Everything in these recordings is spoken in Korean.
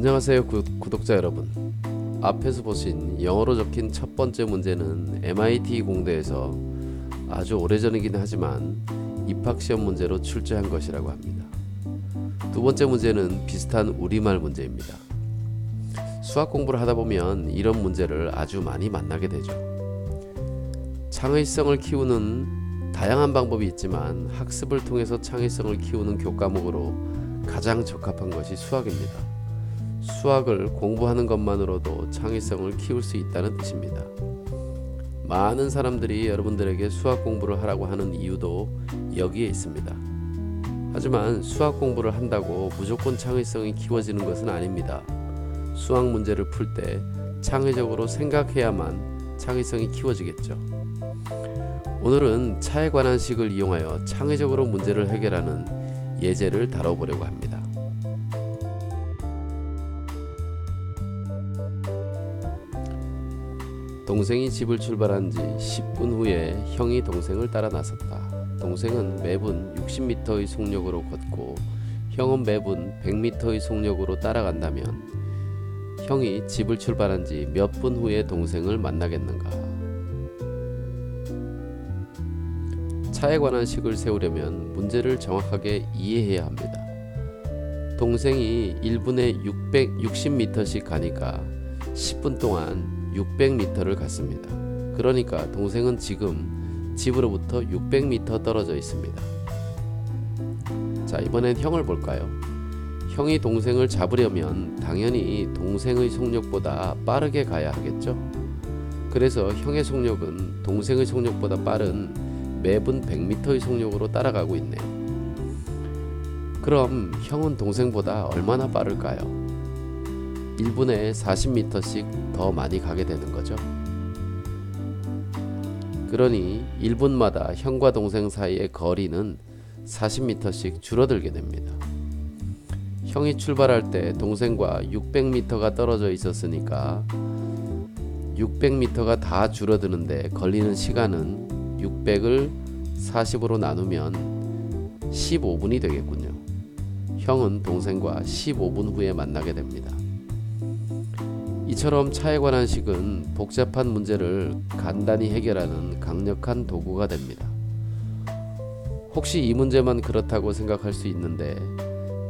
안녕하세요 구, 구독자 여러분. 앞에서 보신 영어로 적힌 첫 번째 문제는 MIT 공대에서 아주 오래전이긴 하지만 입학시험 문제로 출제한 것이라고 합니다. 두 번째 문제는 비슷한 우리말 문제입니다. 수학 공부를 하다 보면 이런 문제를 아주 많이 만나게 되죠. 창의성을 키우는 다양한 방법이 있지만 학습을 통해서 창의성을 키우는 교과목으로 가장 적합한 것이 수학입니다. 수학을 공부하는 것만으로도 창의성을 키울 수 있다는 뜻입니다. 많은 사람들이 여러분들에게 수학 공부를 하라고 하는 이유도 여기에 있습니다. 하지만 수학 공부를 한다고 무조건 창의성이 키워지는 것은 아닙니다. 수학 문제를 풀 때 창의적으로 생각해야만 창의성이 키워지겠죠. 오늘은 차에 관한 식을 이용하여 창의적으로 문제를 해결하는 예제를 다뤄보려고 합니다. 동생이 집을 출발한 지 10분 후에 형이 동생을 따라 나섰다. 동생은 매분 60m의 속력으로 걷고 형은 매분 100m의 속력으로 따라간다면 형이 집을 출발한 지 몇 분 후에 동생을 만나겠는가? 차에 관한 식을 세우려면 문제를 정확하게 이해해야 합니다. 동생이 1분에 660m씩 가니까 10분 동안 600m를 갔습니다. 그러니까 동생은 지금 집으로부터 600m 떨어져 있습니다. 자, 이번엔 형을 볼까요? 형이 동생을 잡으려면 당연히 동생의 속력보다 빠르게 가야 하겠죠? 그래서 형의 속력은 동생의 속력보다 빠른 매분 100m의 속력으로 따라가고 있네요. 그럼 형은 동생보다 얼마나 빠를까요? 1분에 40m씩 더 많이 가게 되는 거죠. 그러니 1분마다 형과 동생 사이의 거리는 40m씩 줄어들게 됩니다. 형이 출발할 때 동생과 600m가 떨어져 있었으니까 600m가 다 줄어드는데 걸리는 시간은 600을 40으로 나누면 15분이 되겠군요. 형은 동생과 15분 후에 만나게 됩니다. 이처럼 차에 관한 식은 복잡한 문제를 간단히 해결하는 강력한 도구가 됩니다. 혹시 이 문제만 그렇다고 생각할 수 있는데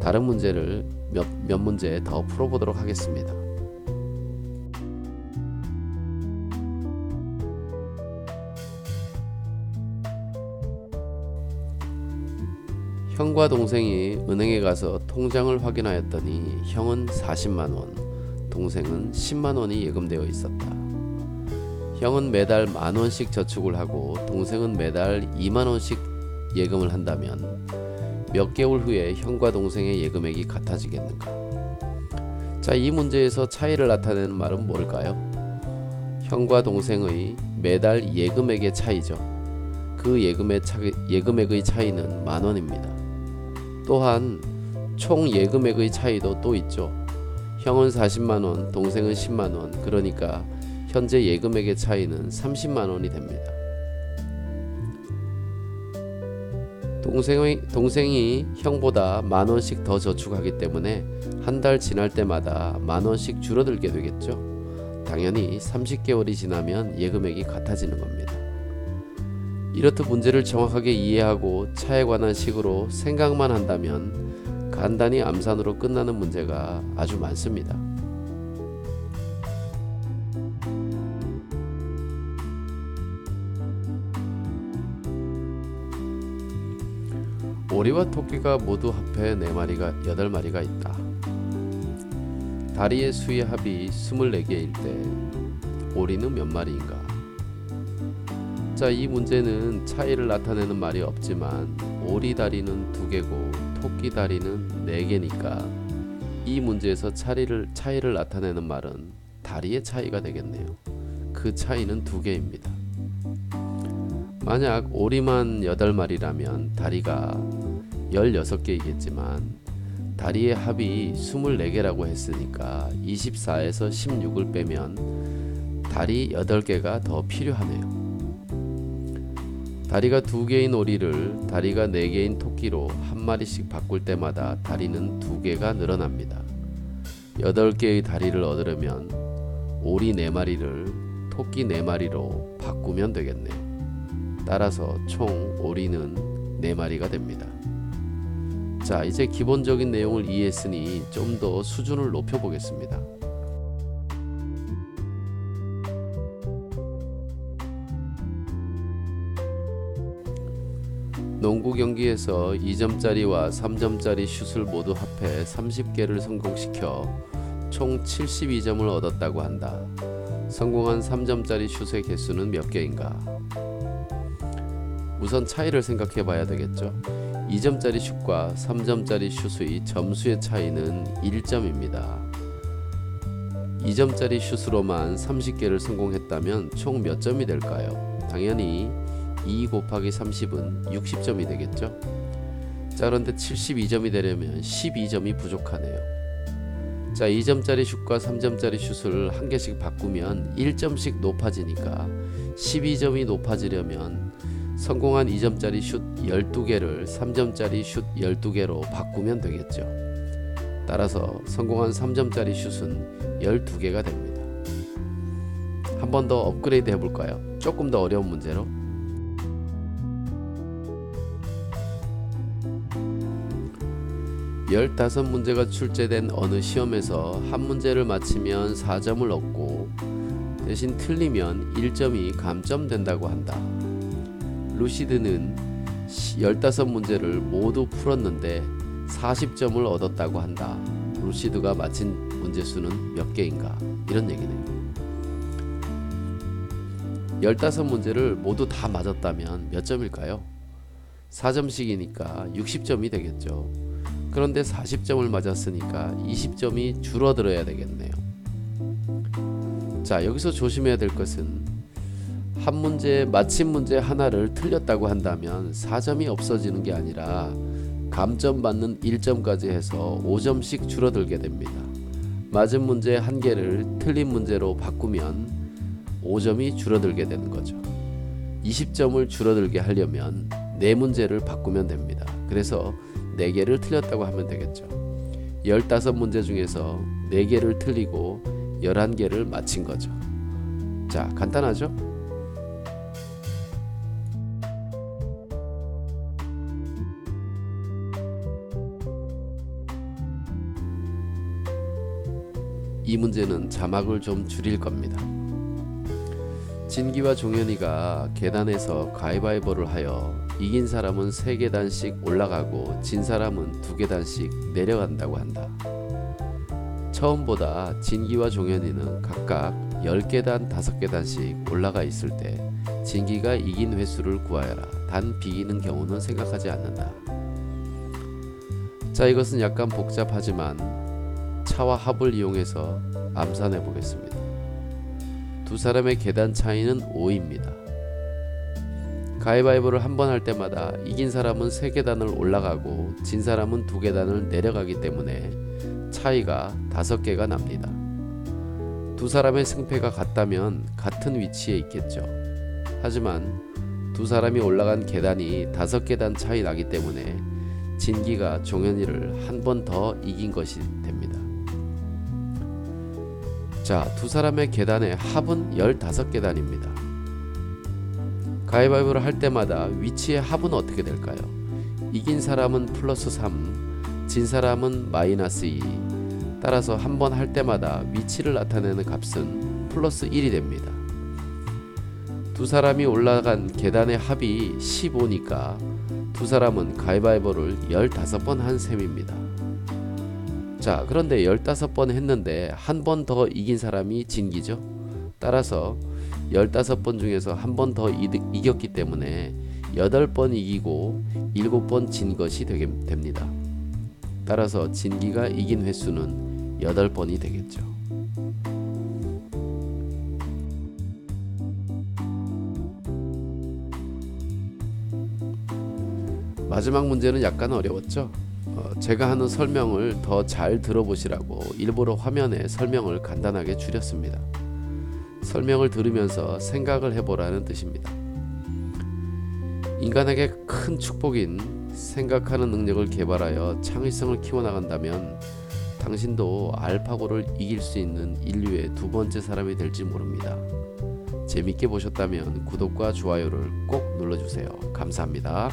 다른 문제를 몇, 몇 문제 더 풀어보도록 하겠습니다. 형과 동생이 은행에 가서 통장을 확인하였더니 형은 40만 원, 동생은 10만 원이 예금되어 있었다. 형은 매달 만 원씩 저축을 하고 동생은 매달 2만 원씩 예금을 한다면 몇 개월 후에 형과 동생의 예금액이 같아지겠는가? 자, 이 문제에서 차이를 나타내는 말은 뭘까요? 형과 동생의 매달 예금액의 차이죠. 그 예금의 차, 예금액의 차이는 만 원입니다. 또한 총 예금액의 차이도 또 있죠. 형은 40만 원, 동생은 10만 원. 그러니까 현재 예금액의 차이는 30만 원이 됩니다. 동생의, 동생이 형보다 만 원씩 더 저축하기 때문에 한 달 지날 때마다 만 원씩 줄어들게 되겠죠. 당연히 30개월이 지나면 예금액이 같아지는 겁니다. 이렇듯 문제를 정확하게 이해하고 차에 관한 식으로 생각만 한다면 간단히 암산으로 끝나는 문제가 아주 많습니다. 오리와 토끼가 모두 합해 네 마리가 여덟 마리가 있다. 다리의 수의 합이 24개일 때 오리는 몇 마리인가? 자, 이 문제는 차이를 나타내는 말이 없지만 오리 다리는 두 개고 토끼 다리는 네 개니까 이 문제에서 차이를 차이를 나타내는 말은 다리의 차이가 되겠네요. 그 차이는 두 개입니다. 만약 오리만 8마리라면 다리가 16개이겠지만 다리의 합이 24개라고 했으니까 24에서 16을 빼면 다리 8개가 더 필요하네요. 다리가 두 개인 오리를 다리가 네 개인 토끼로 한 마리씩 바꿀 때마다 다리는 두 개가 늘어납니다. 8개의 다리를 얻으려면 오리 4마리를 토끼 4마리로 바꾸면 되겠네요. 따라서 총 오리는 4마리가 됩니다. 자, 이제 기본적인 내용을 이해했으니 좀 더 수준을 높여 보겠습니다. 농구 경기에서 2점짜리와 3점짜리 슛을 모두 합해 30개를 성공시켜 총 72점을 얻었다고 한다. 성공한 3점짜리 슛의 개수는 몇 개인가? 우선 차이를 생각해 봐야 되겠죠. 2점짜리 슛과 3점짜리 슛의 점수의 차이는 1점입니다. 2점짜리 슛으로만 30개를 성공했다면 총 몇 점이 될까요? 당연히 2 곱하기 30은 60점이 되겠죠. 자, 그런데 72점이 되려면 12점이 부족하네요. 자, 2점짜리 슛과 3점짜리 슛을 한 개씩 바꾸면 1점씩 높아지니까 12점이 높아지려면 성공한 2점짜리 슛 12개를 3점짜리 슛 12개로 바꾸면 되겠죠. 따라서 성공한 3점짜리 슛은 12개가 됩니다. 한 번 더 업그레이드 해볼까요? 조금 더 어려운 문제로. 열다섯 문제가 출제된 어느 시험에서 한 문제를 맞히면 4점을 얻고 대신 틀리면 1점이 감점된다고 한다. 루시드는 15문제를 모두 풀었는데 40점을 얻었다고 한다. 루시드가 맞힌 문제 수는 몇 개인가? 이런 얘기네요. 15문제를 모두 다 맞았다면 몇 점일까요? 4점씩이니까 60점이 되겠죠. 그런데 40점을 맞았으니까 20점이 줄어들어야 되겠네요. 자, 여기서 조심해야 될 것은 한 문제 맞힌 문제 하나를 틀렸다고 한다면 4점이 없어지는 게 아니라 감점 받는 1점까지 해서 5점씩 줄어들게 됩니다. 맞은 문제 한 개를 틀린 문제로 바꾸면 5점이 줄어들게 되는 거죠. 20점을 줄어들게 하려면 네 문제를 바꾸면 됩니다. 그래서 4개를 틀렸다고 하면 되겠죠. 15문제 중에서 4개를 틀리고 11개를 맞힌 거죠. 자, 간단하죠? 이 문제는 자막을 좀 줄일 겁니다. 진기와 종현이가 계단에서 가위바위보를 하여 이긴 사람은 세 계단씩 올라가고 진 사람은 두 계단씩 내려간다고 한다. 처음보다 진기와 종현이는 각각 10계단, 5계단씩 올라가 있을 때 진기가 이긴 횟수를 구하여라. 단 비기는 경우는 생각하지 않는다. 자, 이것은 약간 복잡하지만 차와 합을 이용해서 암산해 보겠습니다. 두 사람의 계단 차이는 5입니다. 가위바위보를 한 번 할 때마다 이긴 사람은 세 계단을 올라가고 진 사람은 두 계단을 내려가기 때문에 차이가 다섯 개가 납니다. 두 사람의 승패가 같다면 같은 위치에 있겠죠. 하지만 두 사람이 올라간 계단이 다섯 계단 차이 나기 때문에 진기가 종현이를 한 번 더 이긴 것이 됩니다. 자, 두 사람의 계단의 합은 15계단입니다. 가위바위보를 할 때마다 위치의 합은 어떻게 될까요? 이긴 사람은 플러스 3, 진 사람은 마이너스 2. 따라서 한 번 할 때마다 위치를 나타내는 값은 플러스 1이 됩니다. 두 사람이 올라간 계단의 합이 15니까 두 사람은 가위바위보를 15번 한 셈입니다. 자, 그런데 15번 했는데 한 번 더 이긴 사람이 진기죠. 따라서 15번 중에서 한 번 더 이겼기 때문에 8번 이기고 7번 진 것이 되게 됩니다. 따라서 진기가 이긴 횟수는 8번이 되겠죠. 마지막 문제는 약간 어려웠죠. 어, 제가 하는 설명을 더 잘 들어보시라고 일부러 화면에 설명을 간단하게 줄였습니다. 설명을 들으면서 생각을 해보라는 뜻입니다. 인간에게 큰 축복인 생각하는 능력을 개발하여 창의성을 키워나간다면 당신도 알파고를 이길 수 있는 인류의 두 번째 사람이 될지 모릅니다. 재밌게 보셨다면 구독과 좋아요를 꼭 눌러주세요. 감사합니다.